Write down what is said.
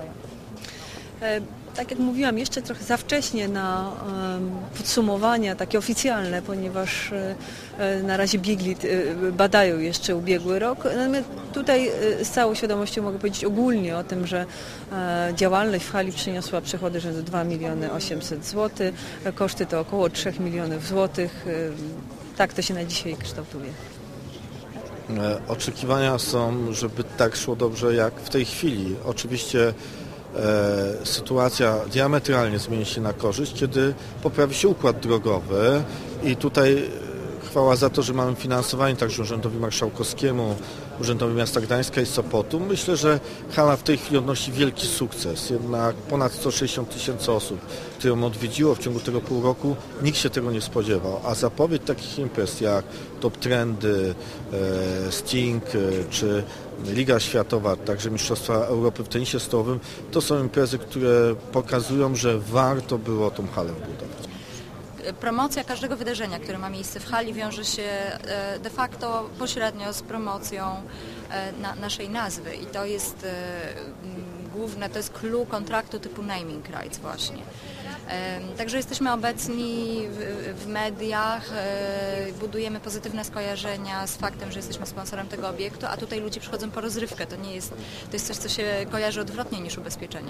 rozwijają? E, Tak jak mówiłam, jeszcze trochę za wcześnie na podsumowania takie oficjalne, ponieważ e, e, na razie biegli badają jeszcze ubiegły rok. Natomiast tutaj z całą świadomością mogę powiedzieć ogólnie o tym, że działalność w hali przyniosła przychody rzędu 2 miliony 800 zł, koszty to około 3 milionów złotych. Tak to się na dzisiaj kształtuje. E, Oczekiwania są, żeby tak szło dobrze jak w tej chwili. Oczywiście e, sytuacja diametralnie zmieni się na korzyść, kiedy poprawi się układ drogowy i tutaj chwała za to, że mamy finansowanie także Urzędowi Marszałkowskiemu, Urzędowi Miasta Gdańska i Sopotu. Myślę, że hala w tej chwili odnosi wielki sukces. Jednak ponad 160 tysięcy osób, które ją odwiedziło w ciągu tego pół roku, nikt się tego nie spodziewał. A zapowiedź takich imprez jak Top Trendy, e, Sting e, czy Liga Światowa, także Mistrzostwa Europy w tenisie stołowym, to są imprezy, które pokazują, że warto było tą halę wbudować. Promocja każdego wydarzenia, które ma miejsce w hali wiąże się e, de facto pośrednio z promocją e, na, naszej nazwy i to jest e, główne, to jest clue kontraktu typu naming rights właśnie. Także jesteśmy obecni w, w mediach, budujemy pozytywne skojarzenia z faktem, że jesteśmy sponsorem tego obiektu, a tutaj ludzie przychodzą po rozrywkę. To nie jest, to jest coś, co się kojarzy odwrotnie niż ubezpieczenie.